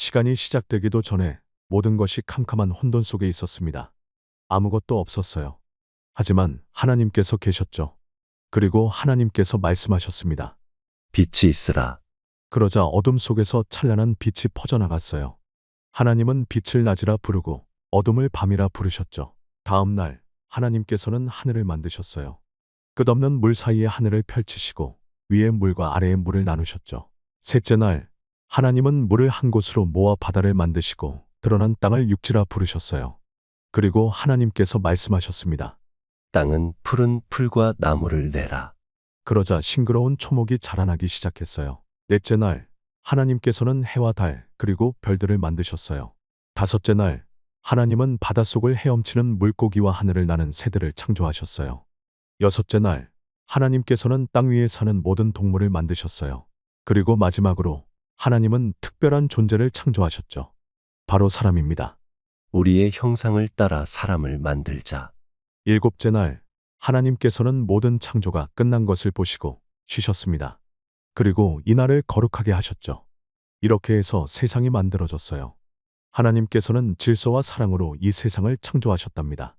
시간이 시작되기도 전에 모든 것이 캄캄한 혼돈 속에 있었습니다. 아무것도 없었어요. 하지만 하나님께서 계셨죠. 그리고 하나님께서 말씀하셨습니다. 빛이 있으라. 그러자 어둠 속에서 찬란한 빛이 퍼져나갔어요. 하나님은 빛을 낮이라 부르고 어둠을 밤이라 부르셨죠. 다음 날 하나님께서는 하늘을 만드셨어요. 끝없는 물 사이에 하늘을 펼치시고 위의 물과 아래의 물을 나누셨죠. 셋째 날 하나님은 물을 한 곳으로 모아 바다를 만드시고 드러난 땅을 육지라 부르셨어요. 그리고 하나님께서 말씀하셨습니다. 땅은 푸른 풀과 나무를 내라. 그러자 싱그러운 초목이 자라나기 시작했어요. 넷째 날, 하나님께서는 해와 달, 그리고 별들을 만드셨어요. 다섯째 날, 하나님은 바닷속을 헤엄치는 물고기와 하늘을 나는 새들을 창조하셨어요. 여섯째 날, 하나님께서는 땅 위에 사는 모든 동물을 만드셨어요. 그리고 마지막으로, 하나님은 특별한 존재를 창조하셨죠. 바로 사람입니다. 우리의 형상을 따라 사람을 만들자. 일곱째 날, 하나님께서는 모든 창조가 끝난 것을 보시고 쉬셨습니다. 그리고 이날을 거룩하게 하셨죠. 이렇게 해서 세상이 만들어졌어요. 하나님께서는 질서와 사랑으로 이 세상을 창조하셨답니다.